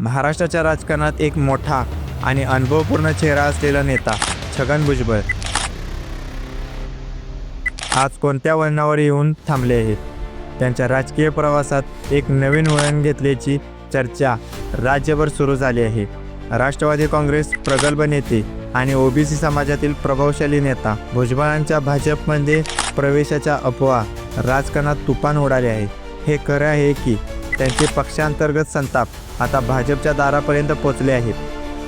महाराष्ट्राच्या राजकारणात एक मोठा आणि अनुभवपूर्ण चेहरा असलेला नेता छगन भुजबळ. आज कोणत्या वळणावर येऊन थांबले आहेत? त्यांच्या राजकीय प्रवासात एक नवीन वळण घेतल्याची चर्चा राज्यभर सुरू झाली आहे. राष्ट्रवादी काँग्रेस प्रगल्भ नेते आणि ओबीसी समाजातील प्रभावशाली नेता भुजबळांच्या भाजपमध्ये प्रवेशाच्या अफवा राजकारणात तुफान उडाले आहे. हे खरं आहे की त्यांचे पक्षांतर्गत संताप आता भाजपच्या दारापर्यंत पोचले आहेत.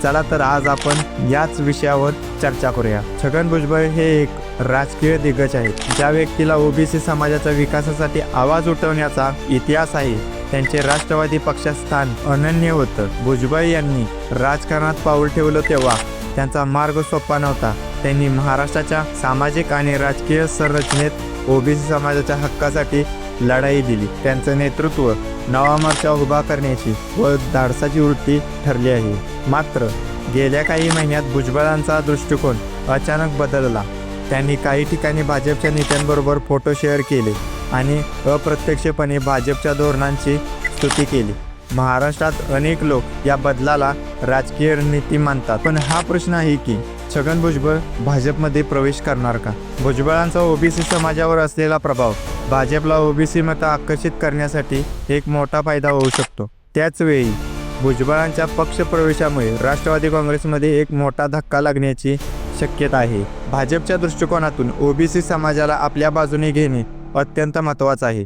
चला तर आज आपण याच विषयावर चर्चा करूया. छगन भुजबळ हे एक राजकीय दिग्गज आहेत. ज्या व्यक्तीला ओबीसी समाजाच्या विकासासाठी आवाज उठवण्याचा इतिहास आहे त्यांचे राष्ट्रवादी पक्षात स्थान अनन्य होतं. भुजबळ यांनी राजकारणात पाऊल ठेवलं तेव्हा त्यांचा मार्ग सोपा नव्हता. त्यांनी महाराष्ट्राच्या सामाजिक आणि राजकीय संरचनेत ओबीसी समाजाच्या हक्कासाठी लढाई दिली. त्यांचं नेतृत्व नवा मोर्चा उभा करण्याची व धाडसाची वृत्ती ठरली आहे. मात्र गेल्या काही महिन्यात भुजबळांचा दृष्टिकोन अचानक बदलला. त्यांनी काही ठिकाणी भाजपच्या नेत्यांबरोबर फोटो शेअर केले आणि अप्रत्यक्षपणे भाजपच्या धोरणांची स्तुती केली. महाराष्ट्रात अनेक लोक या बदलाला राजकीय रणनीती मानतात. पण हा प्रश्न आहे की छगन भुजबळ भाजपमध्ये प्रवेश करणार का? भुजबळांचा ओबीसी समाजावर असलेला प्रभाव भाजपला ओबीसी मतं आकर्षित करण्यासाठी एक मोठा फायदा होऊ शकतो. त्याचवेळी भुजबळांच्या भुजबळांच्या पक्षप्रवेशामुळे राष्ट्रवादी काँग्रेसमध्ये एक मोठा धक्का लागण्याची शक्यता आहे. भाजपच्या दृष्टिकोनातून ओबीसी समाजाला आपल्या बाजूने घेणे अत्यंत महत्त्वाचं आहे.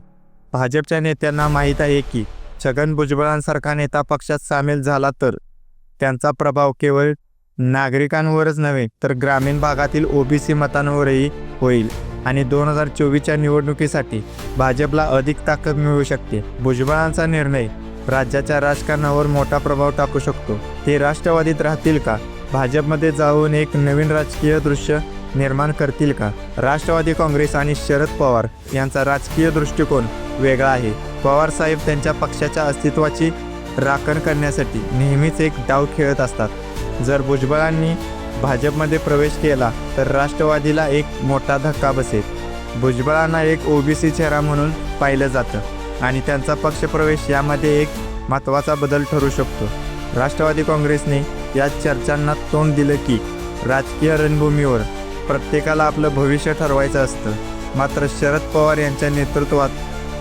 भाजपच्या नेत्यांना माहीत आहे की छगन भुजबळांसारखा नेता पक्षात सामील झाला तर त्यांचा प्रभाव केवळ नागरिकांवरच नव्हे तर ग्रामीण भागातील ओबीसी मतांवरही होईल. आणि दोन हजार चोवीसच्या निवडणुकीसाठी भाजपला अधिक ताकद मिळू शकते. भुजबळांचा निर्णय राज्याच्या राजकारणावर मोठा प्रभाव टाकू शकतो. ते राष्ट्रवादीत राहतील का? भाजपमध्ये जाऊन एक नवीन राजकीय दृश्य निर्माण करतील का? राष्ट्रवादी काँग्रेस आणि शरद पवार यांचा राजकीय दृष्टिकोन वेगळा आहे. पवार साहेब त्यांच्या पक्षाच्या अस्तित्वाची राखण करण्यासाठी नेहमीच एक डाव खेळत असतात. जर भुजबळांनी भाजपमध्ये प्रवेश केला तर राष्ट्रवादीला एक मोठा धक्का बसेल. भुजबळांना एक ओबीसी चेहरा म्हणून पाहिलं जातं आणि त्यांचा पक्षप्रवेश यामध्ये एक महत्त्वाचा बदल ठरू शकतो. राष्ट्रवादी काँग्रेसने या चर्चांना तोंड दिलं की राजकीय रणभूमीवर प्रत्येकाला आपलं भविष्य ठरवायचं असतं. मात्र शरद पवार यांच्या नेतृत्वात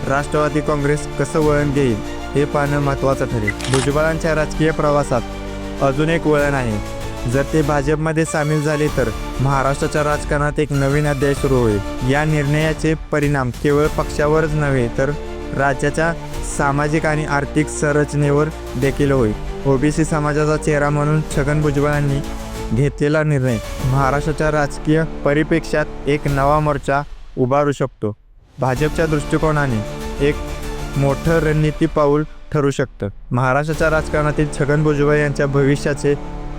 राष्ट्रवादी काँग्रेस कसं वळण घेईल हे पाहणं महत्त्वाचं ठरेल. भुजबळांच्या राजकीय प्रवासात अजून एक वळण आहे. जर ते भाजपमध्ये सामील झाले तर महाराष्ट्राच्या राजकारणात एक नवीन अध्याय सुरू होईल. या निर्णयाचे परिणाम केवळ पक्षावरच नव्हे तर राज्याच्या सामाजिक आणि आर्थिक संरचनेवर देखील होईल. ओबीसी समाजाचा चेहरा म्हणून छगन भुजबळांनी घेतलेला निर्णय महाराष्ट्राच्या राजकीय परिप्रेक्ष्यात एक नवा मोर्चा उभारू शकतो. भाजपच्या दृष्टिकोनाने एक मोठं रणनीती पाऊल ठरू शकतं. महाराष्ट्राच्या राजकारणातील छगन भुजबळ यांच्या भविष्याचे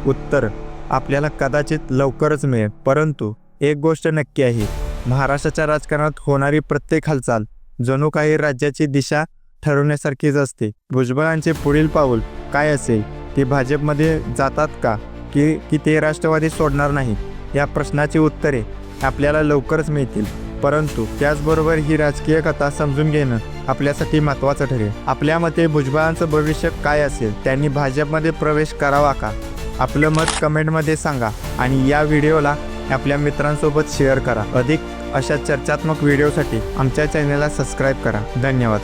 उत्तर आपल्याला कदाचित लवकरच मिळेल. परंतु एक गोष्ट नक्की आहे महाराष्ट्राच्या राजकारणात होणारी प्रत्येक हालचाल जणू काही राज्याची दिशा ठरवण्यासारखीच असते. भुजबळांचे पुढील पाऊल काय असेल ते भाजपमध्ये जातात का की की ते राष्ट्रवादी सोडणार नाही या प्रश्नाची उत्तरे आपल्याला लवकरच मिळतील. परंतु त्याचबरोबर ही राजकीय कथा समजून घेणं आपल्यासाठी महत्त्वाचं ठरेल. आपल्या मते भुजबळांचं भविष्य काय असेल त्यांनी भाजपमध्ये प्रवेश करावा का? आपलं मत कमेंटमध्ये सांगा आणि या व्हिडिओला आपल्या मित्रांसोबत शेअर करा. अधिक अशा चर्चात्मक व्हिडिओसाठी आमच्या चॅनलला सबस्क्राईब करा. धन्यवाद.